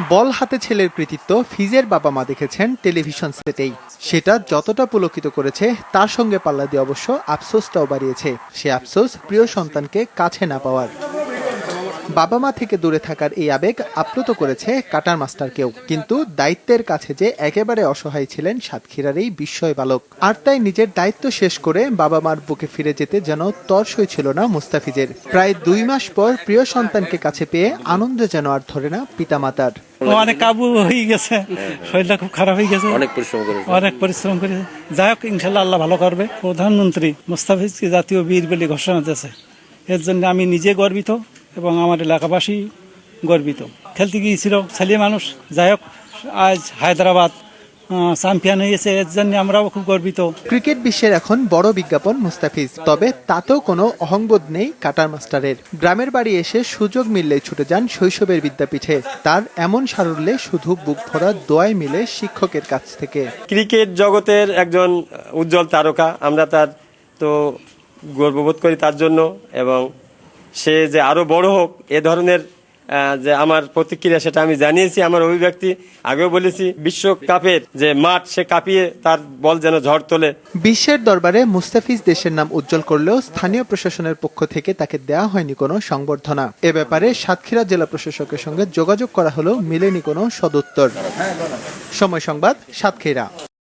বল হাতে ছেলের কৃতিত্ব ফিজের বাবা মা দেখেছেন টেলিভিশন সেটেই। সেটা যতটা পুলকিত করেছে, তার সঙ্গে পাল্লা দিয়ে অবশ্য আফসোসটাও বাড়িয়েছে। সে আফসোস প্রিয় সন্তানকে কাছে না পাওয়ার। বাবা মা থেকে দূরে থাকার এই আবেগ আপ্লুত করেছে কাটার মাস্টারকেও। কিন্তু দায়িত্বের কাছে যে একেবারে অসহায় ছিলেন সাতক্ষীরার এই বিস্ময় বালক। আর তাই নিজের দায়িত্ব শেষ করে বাবা মার বুকে ফিরে যেতে যেন তর্সই ছিল না মুস্তাফিজের। প্রায় দুই মাস পর প্রিয় সন্তানকে কাছে পেয়ে আনন্দ যেন আর ধরে না পিতামাতার। অনেক কাবু হয়ে গেছে। শরীরটা খুব খারাপ হয়ে গেছে। অনেক পরিশ্রম করেছে। অনেক পরিশ্রম করে যাই হোক ইনশাল্লাহ আল্লাহ ভালো করবে। প্রধানমন্ত্রী মুস্তাফিজকে জাতীয় বীর বলে ঘোষণা দিয়েছে। এর জন্য আমি নিজে গর্বিত। এবং আমার এলাকাবাসী গর্বিত। খেলতে গিয়েছিল ছেলে মানুষ। যাই হোক আজ হায়দ্রাবাদ চ্যাম্পিয়ন হয়েছে এর জন্য আমরাও খুব গর্বিত। ক্রিকেট বিশ্বের এখন বড় বিজ্ঞাপন মুস্তাফিজ। তবে তাতেও কোনো অহংবোধ নেই কাটার মাস্টারের। গ্রামের বাড়ি এসে সুযোগ মিললেই ছুটে যান শৈশবের বিদ্যাপীঠে। তার এমন সারল্যে শুধু বুক ভরা দোয়াই মিলে শিক্ষকের কাছ থেকে। ক্রিকেট জগতের একজন উজ্জ্বল তারকা। আমরা তার তো গর্ববোধ করি তার জন্য এবং সে যে আরও বড় হোক, এ ধরনের যে আমার প্রতিক্রিয়া সেটা আমি জানিয়েছি, আমার অভিব্যক্তি। আগেও বলেছি বিশ্বকাপের যে মাঠ, সে কাঁপিয়ে তার বল যেন ঝড় তোলে। বিশ্বের দরবারে মুস্তাফিজ দেশের নাম উজ্জ্বল করলেও স্থানীয় প্রশাসনের পক্ষ থেকে তাকে দেওয়া হয়নি কোনো সংবর্ধনা। এ ব্যাপারে সাতক্ষীরা জেলা প্রশাসকের সঙ্গে যোগাযোগ করা হলেও মিলেনি কোনো সদুত্তর। সময় সংবাদ, সাতক্ষীরা।